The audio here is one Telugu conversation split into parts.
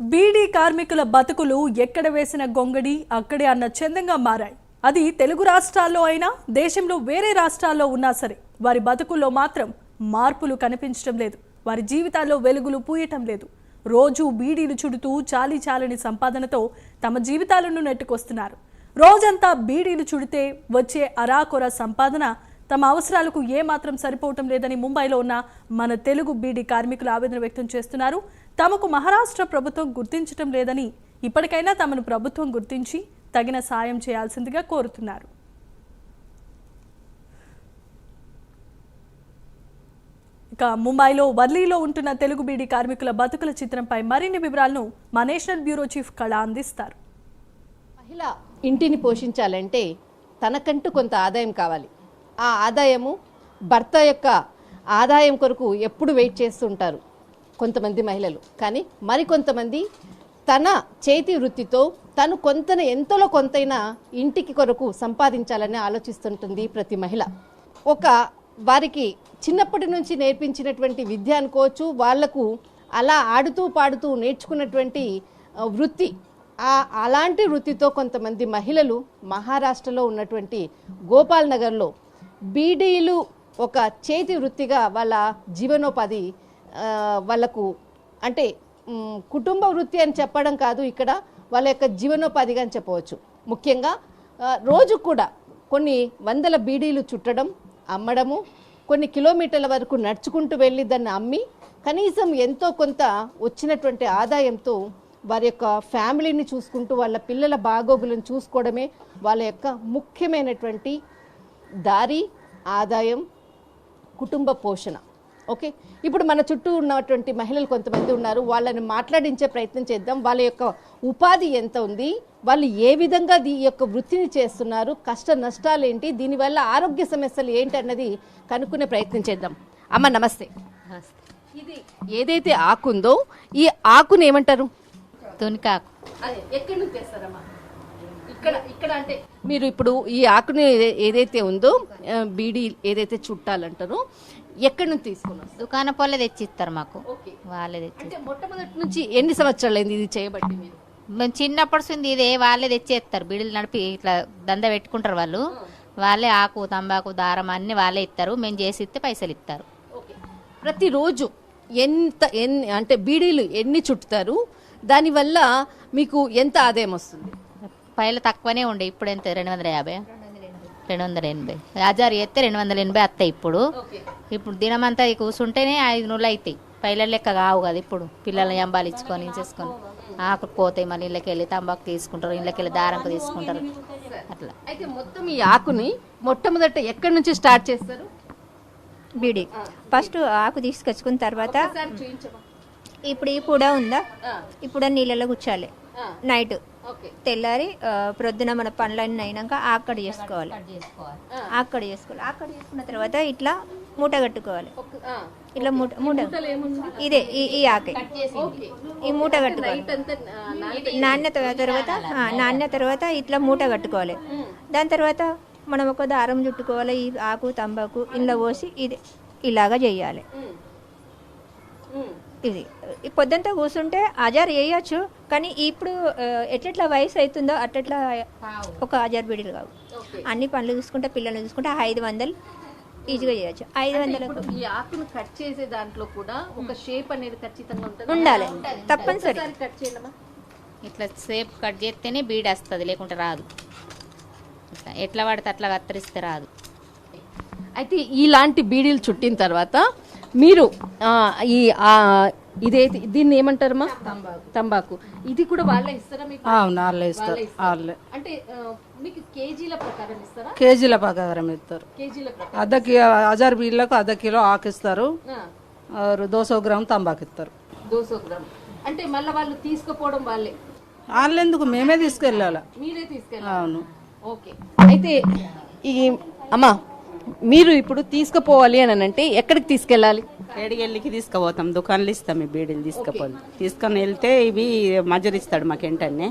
బీడీ కార్మికుల బతుకులు ఎక్కడ వేసిన గొంగడి అక్కడే అన్న చందంగా మారాయి. అది తెలుగు రాష్ట్రాల్లో అయినా దేశంలో వేరే రాష్ట్రాల్లో ఉన్నా సరే వారి బతుకుల్లో మాత్రం మార్పులు కనిపించడం లేదు. వారి జీవితాల్లో వెలుగులు పూయటం లేదు. రోజు బీడీలు చుడుతూ చాలి చాలని సంపాదనతో తమ జీవితాలను నెట్టుకొస్తున్నారు. రోజంతా బీడీలు చుడితే వచ్చే అరాకొర సంపాదన తమ అవసరాలకు ఏమాత్రం సరిపోవటం లేదని ముంబైలో ఉన్న మన తెలుగు బీడీ కార్మికులు ఆవేదన వ్యక్తం చేస్తున్నారు. తమకు మహారాష్ట్ర ప్రభుత్వం గుర్తించటం లేదని ఇప్పటికైనా తమను ప్రభుత్వం గుర్తించి తగిన సాయం చేయాల్సిందిగా కోరుతున్నారు. ఇక ముంబైలో వర్లీలో ఉంటున్న తెలుగు బీడీ కార్మికుల బతుకుల చిత్రంపై మరిన్ని వివరాలను మా నేషనల్ బ్యూరో చీఫ్ కళ అందిస్తారు. మహిళ ఇంటిని పోషించాలంటే తనకంటూ కొంత ఆదాయం కావాలి. ఆ ఆదాయము భర్త యొక్క ఆదాయం కొరకు ఎప్పుడు వెయిట్ చేస్తుంటారు. కొంతమంది మహిళలు. కానీ మరికొంతమంది తన చేతి వృత్తితో తను కొంతన ఎంతలో కొంతైనా ఇంటికి కొరకు సంపాదించాలని ఆలోచిస్తుంటుంది ప్రతి మహిళ. ఒక వారికి చిన్నప్పటి నుంచి నేర్పించినటువంటి విద్య అనుకోవచ్చు వాళ్ళకు అలా ఆడుతూ పాడుతూ నేర్చుకున్నటువంటి వృత్తి. ఆ అలాంటి వృత్తితో కొంతమంది మహిళలు మహారాష్ట్రలో ఉన్నటువంటి గోపాల్ నగర్లో బీడీలు ఒక చేతి వృత్తిగా వాళ్ళ జీవనోపాధి వాళ్ళకు అంటే కుటుంబ వృత్తి అని చెప్పడం కాదు ఇక్కడ వాళ్ళ యొక్క జీవనోపాధిగా అని చెప్పవచ్చు. ముఖ్యంగా రోజు కూడా కొన్ని వందల బీడీలు చుట్టడం అమ్మడము కొన్ని కిలోమీటర్ల వరకు నడుచుకుంటూ వెళ్ళి దాన్ని అమ్మి కనీసం ఎంతో కొంత వచ్చినటువంటి ఆదాయంతో వారి యొక్క ఫ్యామిలీని చూసుకుంటూ వాళ్ళ పిల్లల బాగోగులను చూసుకోవడమే వాళ్ళ యొక్క ముఖ్యమైనటువంటి దారి ఆదాయం కుటుంబ పోషణ. ఓకే. ఇప్పుడు మన చుట్టూ ఉన్నటువంటి మహిళలు కొంతమంది ఉన్నారు. వాళ్ళని మాట్లాడించే ప్రయత్నం చేద్దాం. వాళ్ళ యొక్క ఉపాధి ఎంత ఉంది? వాళ్ళు ఏ విధంగా ఈ యొక్క వృత్తిని చేస్తున్నారు? కష్ట నష్టాలు ఏంటి? దీనివల్ల ఆరోగ్య సమస్యలు ఏంటి అన్నది కనుక్కునే ప్రయత్నం చేద్దాం. అమ్మ నమస్తే. ఇది ఏదైతే ఆకుందో ఈ ఆకుని ఏమంటారు? తునికాకు. ఎక్కడి నుంచి తెస్తారమ్మా? ఇక్కడ ఇక్కడ అంటే మీరు ఇప్పుడు ఈ ఆకుని ఏదైతే ఉందో బీడీ ఏదైతే చుట్టాలంటారో ఎక్కడి నుంచి తీసుకుని వస్తారు దుకాణ పోలే తెచ్చిస్తారు మాకు. ఓకే. వాళ్ళే తెచ్చి అంటే మొట్టమొదటి నుంచి ఎన్ని సంవత్సరాలు ఇది చేయబట్టి మీరు? మేము చిన్నప్పటి నుంచి ఇదే వాళ్ళే తెచ్చేస్తారు. బిడిలు నడిపి ఇట్లా దంద పెట్టుకుంటారు వాళ్ళు. వాళ్ళే ఆకు తంబాకు దారం అన్ని వాళ్ళే ఇస్తారు. మేము చేసి ఇస్తే పైసలు ఇస్తారు. ఓకే. ప్రతిరోజు ఎంత ఎన్ని అంటే బీడీలు ఎన్ని చుట్టుతారు? దానివల్ల మీకు ఎంత ఆదాయం వస్తుంది? పైలు తక్కువనే ఉండే. ఇప్పుడు ఎంత? రెండు వందల యాభై? రెండు వందల ఎనభై. హజారు చేస్తే రెండు వందల ఎనభై వస్తాయి ఇప్పుడు. ఇప్పుడు దినమంతా కూర్చుంటేనే ఐదు నూళ్ళు అవుతాయి పైల లెక్క కావు కదా ఇప్పుడు. పిల్లల్ని ఎంబాలించుకొని చేసుకొని ఆకు పోతాయి మళ్ళీ ఇళ్ళకి వెళ్ళి తంబాకు తీసుకుంటారు ఇళ్ళకి వెళ్ళి దారంకు తీసుకుంటారు. అట్లా. అయితే మొత్తం ఈ ఆకుని మొట్టమొదట ఎక్కడి నుంచి స్టార్ట్ చేస్తారు? బీడి. ఫస్ట్ ఆకు తీసుకొచ్చుకున్న తర్వాత ఇప్పుడు ఈ పూడ ఉందా? ఆ, ఈ పూడ నీళ్ళలో కూర్చోాలి నైట్ తెల్లారి ప్రొద్దున మన పనులన్నీ అయినాక ఆక్కడ చేసుకోవాలి. ఆక్కడ చేసుకోవాలి. ఆక్కడ చేసుకున్న తర్వాత ఇట్లా మూట కట్టుకోవాలి. ఇట్లా మూట మూట. ఇదే ఈ ఈ ఆకే. ఈ మూట కట్టుకోవాలి. నాణ్యత తర్వాత నాణ్య తర్వాత ఇట్లా మూట కట్టుకోవాలి. దాని తర్వాత మనం ఒక దారం చుట్టుకోవాలి. ఈ ఆకు తంబాకు ఇంట్లో పోసి ఇది ఇలాగా చేయాలి. ఇది. ఈ పొద్దుంతా కూర్చుంటే ఆజార్ వేయచ్చు కానీ ఇప్పుడు ఎట్లెట్లా వయసు అవుతుందో అట్లట్లా ఒక ఆజార్ బీడీలు కావు. ఓకే. అన్ని పనులు చూసుకుంటే పిల్లల్ని చూసుకుంటే ఐదు వందలు ఈజీగా చేయొచ్చు. ఐదు వందలకు ఈ ఆకును కట్ చేసే దాంట్లో కూడా ఒక షేప్ అనేది ఖచ్చితంగా ఉంటుంది? ఉండాలి. తప్పనిసరి. కట్ చేయడమా ఇట్లా సేపు కట్ చేస్తేనే బీడ్ వస్తుంది లేకుంటే రాదు. ఇట్లా ఎట్లా పడితే అట్లా కత్తిరిస్తే రాదు. అయితే ఇలాంటి బీడీలు చుట్టిన తర్వాత మీరు ఈ ఆ, ఇదైతే దీన్ని ఏమంటారమ్మా? తంబాకు. ఇది కూడా వాళ్ళే ఇస్తారా మీకు? అవును వాళ్ళే ఇస్తారు. వాళ్ళే ఇస్తారా? అంటే మీకు కేజీల ప్రకారం ఇస్తారా? కేజీల ప్రకారం ఇస్తారు. కేజీల అర్ధ కిలో హజార్ బీళ్ళకు అర్ధ కిలో ఆకిస్తారు ఆరు దోసో గ్రామ్ తంబాకు ఇస్తారు. దోసో గ్రామ్. అంటే మళ్ళీ వాళ్ళు తీసుకుపోవడం వాళ్ళే? వాళ్ళు ఎందుకు మేమే తీసుకెళ్ళాలి? మీరే తీసుకెళ్ళాలి? అవును. ఓకే. అయితే ఈ అమ్మా మీరు ఇప్పుడు తీసుకుపోవాలి అని అంటే ఎక్కడికి తీసుకెళ్ళాలి? ఏడికెళ్ళికి తీసుకుపోతాం దుకాణాలు ఇస్తాం ఈ బీడీలు తీసుకుపోయి తీసుకొని వెళ్తే ఇవి మజూరి ఇస్తాడు మాకు వెంటనే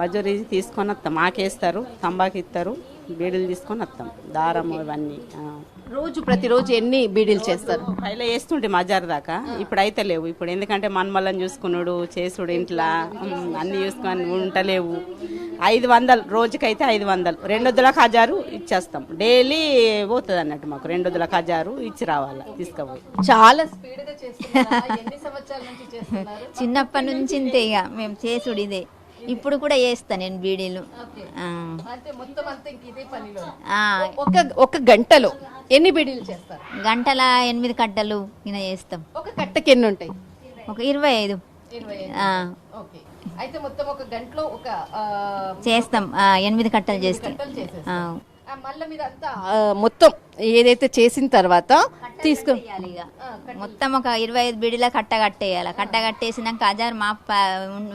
మజూరి తీసుకొని వస్తాం మాకేస్తారు తంబాకు ఇస్తారు బీడీలు తీసుకొని వస్తాం దారం ఇవన్నీ. రోజు ప్రతిరోజు ఎన్ని బీడీలు చేస్తారు? పైలో వేస్తుంటే మజారు దాకా ఇప్పుడు అయితే లేవు. ఇప్పుడు ఎందుకంటే మన్మల్లని చూసుకున్నాడు చేసుడు ఇంట్లో అన్ని చూసుకొని ఉంటలేవు ఐదు వందలు రోజుకైతే ఐదు వందలు. రెండు వందల హజారు ఇచ్చేస్తాం. డైలీ పోతుంది అన్నట్టు మాకు రెండు వందల హజారు ఇచ్చి రావాలి తీసుకుపోయి. చాలా స్పీడ్గా చేస్తున్నారా? ఎన్ని సంవత్సరాల నుంచి చేస్తున్నారు? చిన్నప్పటి నుంచి ఇంతే ఇక మేము చేసుడు ఇదే ఇప్పుడు కూడా చేస్తా నేను బీడీలు. ఆ. అంటే మొత్తం అంతా ఇంక ఇదే పనిలో ఆ, ఒక ఒక గంటలో ఎన్ని బీడీలు చేస్తారు? గంటల ఎనిమిది కట్టలు ఇలా చేస్తాం. ఒక కట్టకి ఎన్ని ఉంటాయి? ఒక ఇరవై ఐదు. ఓకే. అయితే మొత్తం ఒక గంటలో ఒక ఆ, చేస్తాం. ఎనిమిది కట్టలు చేస్తాం. మళ్ళీ అంతా మొత్తం ఏదైతే చేసిన తర్వాత తీసుకు. మొత్తం ఒక ఇరవై ఐదు బీడీల కట్ట కట్టేయాలి. కట్ట కట్టేసినాక హజార్ మా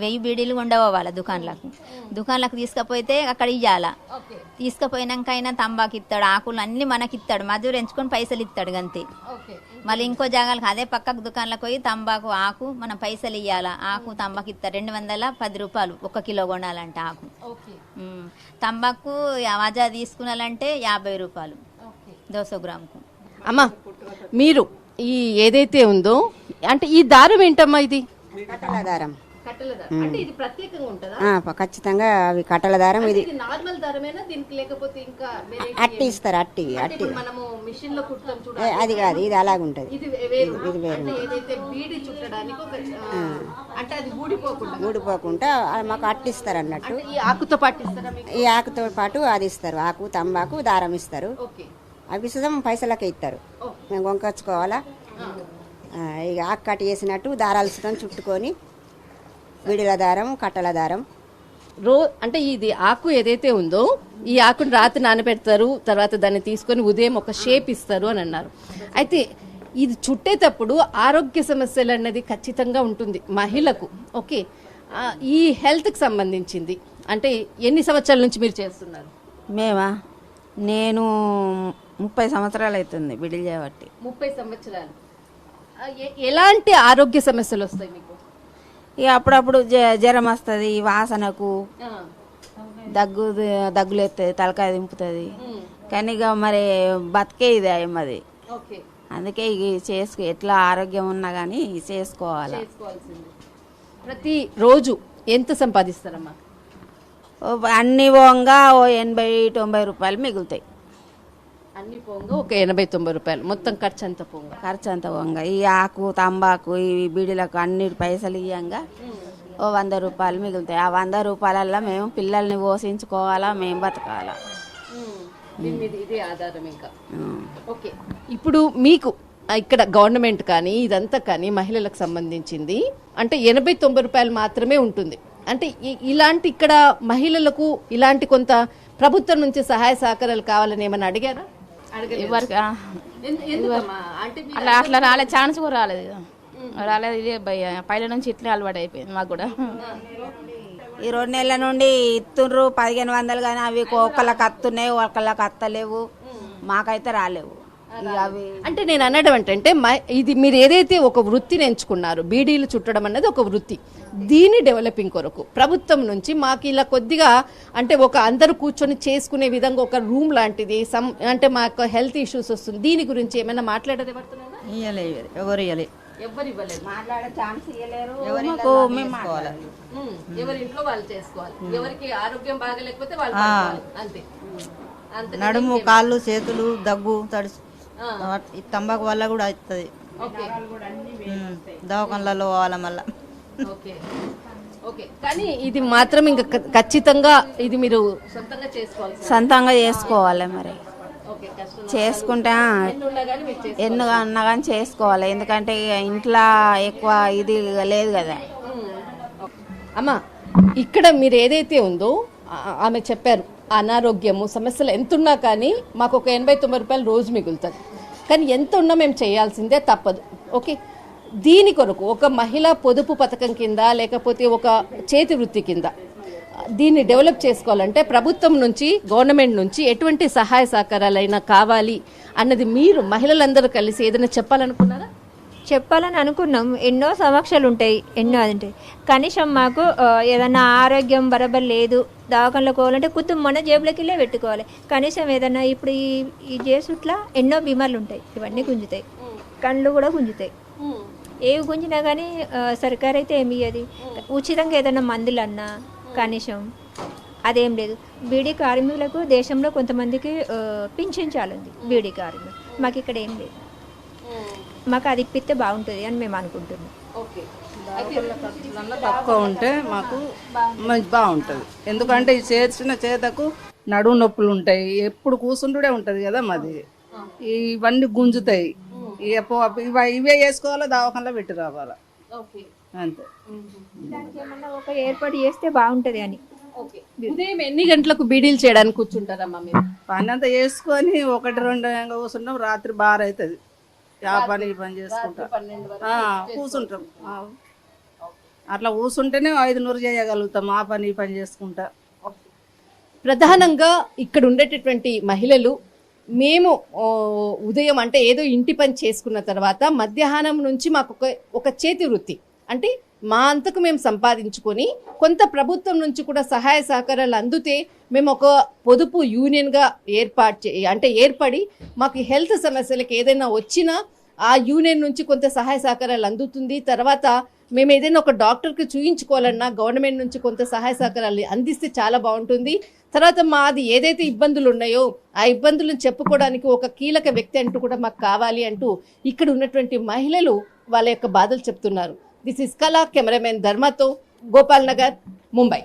వెయ్యి బీడీలు ఉండవాలి దుకాణాలకు. దుకాణాలకు తీసుకపోతే అక్కడ ఇయ్యాల. ఓకే. తీసుకుపోయినాక అయినా తంబాకు ఇస్తాడు ఆకులు అన్ని మనకి ఇస్తాడు మధురు ఎంచుకొని పైసలు ఇస్తాడు అంతే ఓకే. మళ్ళీ ఇంకో జాగాలకు అదే పక్కకు దుకాణాలకు పోయి తంబాకు ఆకు మనం పైసలు ఇవ్వాలా ఆకు తంబాకు ఇస్తారు రెండు వందల పది రూపాయలు ఒక కిలో కొనాలంటే ఆకు. తంబాకు వజా తీసుకున్నాలంటే యాభై రూపాయలు. ఓకే. దోస గ్రాముకు. అమ్మా మీరు ఈ ఏదైతే ఉందో అంటే ఈ దారం ఏంటమ్మా ఇది? దారం. అంటే ఇది ప్రత్యేకంగా ఉంటుందా? ఖచ్చితంగా అవి కట్టల దారం ఇది. ఇది నార్మల్ దారమేనా? దీనికి లేకపోతే ఇంకా వేరే అట్టి ఇస్తారు అట్టి అంటే అట్టి. మనము మిషన్లో కుడతాం అది కాదు ఇది అలాగుంటది ఇది వే- వేరు. అంటే ఏదైతే బీడి చుట్టడానికి ఒక అంటే అది ఊడిపోకుండా. ఊడిపోకుండా మాకు అట్టిస్తారు అన్నట్టు. ఈ ఆకుతో పాటిస్తారా మీకు? ఈ ఆకుతో పాటు అది ఇస్తారు. ఆకు తంబాకు దారం ఇస్తారు. అవి సుతం పైసలకే ఇస్తారు. మేము కొనుకొచ్చుకోవాలా ఆ, ఇక ఆకు కట్టి వేసినట్టు దారాలు సుతం చుట్టుకొని. విడిల దారం కట్టల దారం రో అంటే ఇది ఆకు ఏదైతే ఉందో ఈ ఆకుని రాత్రి నానబెడతారు తర్వాత దాన్ని తీసుకొని ఉదయం ఒక షేప్ ఇస్తారు అని అన్నారు. అయితే ఇది చుట్టేటప్పుడు ఆరోగ్య సమస్యలు అన్నది ఖచ్చితంగా ఉంటుంది మహిళకు. ఓకే. ఆ, ఈ హెల్త్కి సంబంధించింది. అంటే ఎన్ని సంవత్సరాల నుంచి మీరు చేస్తున్నారు? మేమా? నేను ముప్పై సంవత్సరాలు అవుతుంది బిడిల్ చేయబట్టి ముప్పై సంవత్సరాలు. ఎలాంటి ఆరోగ్య సమస్యలు వస్తాయి మీకు? ఇక అప్పుడప్పుడు జ- జ్వరం వస్తుంది వాసనకు దగ్గు దగ్గులు ఎత్తుంది తలకాయ దింపుతుంది. కానీ ఇక మరి బతికే ఇది ఓకే. అందుకే ఇక చేసుకు ఎట్లా ఆరోగ్యం ఉన్నా కానీ చేసుకోవాలి. ప్రతి రోజు ఎంత సంపాదిస్తారమ్మా? అన్ని పోంగా ఓ ఎనభై తొంభై రూపాయలు మిగులుతాయి. అన్ని పోంగా. ఒక ఎనభై తొంభై రూపాయలు. మొత్తం ఖర్చు అంతా పోంగా. ఖర్చు అంత పోంగా. ఈ ఆకు తంబాకు ఈ బీడీలకు అన్ని పైసలు ఇయ్యంగా. ఓ వంద రూపాయలు మిగులుతాయి. ఆ వంద రూపాయలల్లో మేము పిల్లల్ని పోషించుకోవాలా మేము బతకాలా. ఇదే ఆధారం ఇంకా. ఓకే. ఇప్పుడు మీకు ఇక్కడ గవర్నమెంట్ కానీ ఇదంతా కానీ మహిళలకు సంబంధించింది. అంటే ఎనభై తొంభై రూపాయలు మాత్రమే ఉంటుంది. అంటే ఇలాంటి ఇక్కడ మహిళలకు ఇలాంటి కొంత ప్రభుత్వం నుంచి సహాయ సహకారాలు కావాలని ఏమైనా అడిగారా? ఎవరికి మీరు అట్లా అట్లా రాలేదు ఛాన్స్ కూడా రాలేదు. రాలేదు ఇదే భయ. పైల నుంచి ఇట్లే అలవాటు అయిపోయింది మాకు కూడా. ఈ రెండు నెలల నుండి ఇస్తుండ్రు పదిహేను వందలు కానీ అవి ఒకళ్ళకి అత్తున్నాయి ఒకళ్ళకి అత్తలేవు. మాకైతే రాలేవు. అంటే నేను అనడం ఏంటంటే మ- ఇది మీరు ఏదైతే ఒక వృత్తిని ఎంచుకున్నారు బీడీలు చుట్టడం అనేది ఒక వృత్తి. దీని డెవలపింగ్ కొరకు ప్రభుత్వం నుంచి మాకు ఇలా కొద్దిగా అంటే ఒక అందరూ కూర్చొని చేసుకునే విధంగా ఒక రూమ్ లాంటిది సమ్ అంటే మాకు హెల్త్ ఇష్యూస్ వస్తుంది. దీని గురించి ఏమైనా మాట్లాడేది ఎవరు మేము మాట్లాడాలి. ఉమ్, ఎవరి ఇంట్లో వాళ్ళు చేసుకోవాలి. ఎవరికి ఆరోగ్యం బాగలేకపోతే వాళ్ళు పడుకోవాలి. అంతే. అంతే. నడుము కాళ్ళు చేతులు దగ్గు తడిసి. ఈ తంబాకు వల్ల కూడా అవుతుంది. ఓకే. దవాఖానలలో పోవాలి మళ్ళా. ఓకే. ఓకే. కానీ ఇది మాత్రం ఇంకా ఖచ్చితంగా ఇది మీరు సొంతంగా చేసుకోవాలి సొంతంగా చేసుకోవాలి మరి. చేసుకుంటే ఎన్ని ఉన్నా కానీ మీరు చేస్తారు ఎన్ని అన్నా కానీ చేసుకోవాలి. ఎందుకంటే ఇంట్లో ఎక్కువ ఇది లేదు కదా. అమ్మ ఇక్కడ మీరు ఏదైతే ఉందో ఆమె చెప్పారు. అనారోగ్యము సమస్యలు ఎంతున్నా కానీ మాకు ఒక ఎనభై తొమ్మిది రూపాయలు రోజు మిగులుతుంది. కానీ ఎంత ఉన్నా మేము చేయాల్సిందే తప్పదు. ఓకే? దీని కొరకు ఒక మహిళా పొదుపు పథకం కింద లేకపోతే ఒక చేతి వృత్తి కింద దీన్ని డెవలప్ చేసుకోవాలంటే ప్రభుత్వం నుంచి గవర్నమెంట్ నుంచి ఎటువంటి సహాయ సహకారాలైనా కావాలి అన్నది మీరు మహిళలందరూ కలిసి ఏదైనా చెప్పాలనుకున్నారా? చెప్పాలని అనుకున్నాం. ఎన్నో సమస్యలు ఉంటాయి ఎన్నో అది ఉంటాయి కనీసం మాకు ఏదన్నా ఆరోగ్యం బరబర్ లేదు దవాఖానలో పోవాలంటే కుటుంబం మన జేబులోకి వెళ్ళే పెట్టుకోవాలి. కనీసం ఏదన్నా ఇప్పుడు ఈ ఈ జేసుట్లా ఎన్నో బీమార్లు ఉంటాయి ఇవన్నీ గుంజుతాయి. కళ్ళు కూడా గుంజుతాయి. ఏవి గుంజినా కానీ సర్కార్ అయితే ఏమి ఇయ్యది. ఉచితంగా ఏదైనా మందులు అన్నా కనీసం అదేం లేదు. బీడీ కార్మికులకు దేశంలో కొంతమందికి ఆ, పింఛన్ చాలుంది. బీడీ కార్మికులు. మాకు ఇక్కడ ఏం లేదు. మాకు అది ఇప్పిస్తే బాగుంటుంది అని మేము అనుకుంటున్నాం. ఖర్చులన్నా తక్కువ ఉంటే మాకు మంచి బాగుంటుంది. ఎందుకంటే ఈ చేసిన చేతకు నడుము నొప్పులు ఉంటాయి. ఎప్పుడు కూర్చుంటుడే ఉంటుంది కదా మాది. ఇవన్నీ గుంజుతాయి. ఇవ- వేసుకోవాలా దవాఖానలో పెట్టి రావాలా. అంతే. ఒక ఏర్పాటు చేస్తే బాగుంటుంది అని. ఉదయం ఎన్ని గంటలకు బీడీలు చేయడానికి కూర్చుంటారమ్మా మీరు? పని అంతా వేసుకొని ఒకటి రెండు కూర్చుంటాం. రాత్రి బార్ అవుతుంది ఆ పని ఈ పని చేసుకుంటాం. ఆ, కూర్చుంటాం ఆ. అట్లా కూర్చుంటేనే ఐదు నూరు చేయగలుగుతాం ఆ పని ఈ పని చేసుకుంటా. ప్రధానంగా ఇక్కడ ఉండేటటువంటి మహిళలు మేము ఓ, ఉదయం అంటే ఏదో ఇంటి పని చేసుకున్న తర్వాత మధ్యాహ్నం నుంచి మాకు ఒక ఒక చేతి వృత్తి. అంటే మా అంతకు మేము సంపాదించుకొని కొంత ప్రభుత్వం నుంచి కూడా సహాయ సహకారాలు అందుతే మేము ఒక పొదుపు యూనియన్గా ఏర్పాటు చే అంటే ఏర్పడి మాకు హెల్త్ సమస్యలకు ఏదైనా వచ్చినా ఆ యూనియన్ నుంచి కొంత సహాయ సహకారాలు అందుతుంది. తర్వాత మేము ఏదైనా ఒక డాక్టర్కి చూయించుకోవాలన్నా గవర్నమెంట్ నుంచి కొంత సహాయ సహకారాలు అందిస్తే చాలా బాగుంటుంది. తర్వాత మాది ఏదైతే ఇబ్బందులు ఉన్నాయో ఆ ఇబ్బందులను చెప్పుకోవడానికి ఒక కీలక వ్యక్తి అంటూ కూడా మాకు కావాలి అంటూ ఇక్కడ ఉన్నటువంటి మహిళలు వాళ్ళ యొక్క బాధలు చెప్తున్నారు. దిస్ ఇస్ కళా కెమెరామెన్ ధర్మతో గోపాల్ నగర్ ముంబై.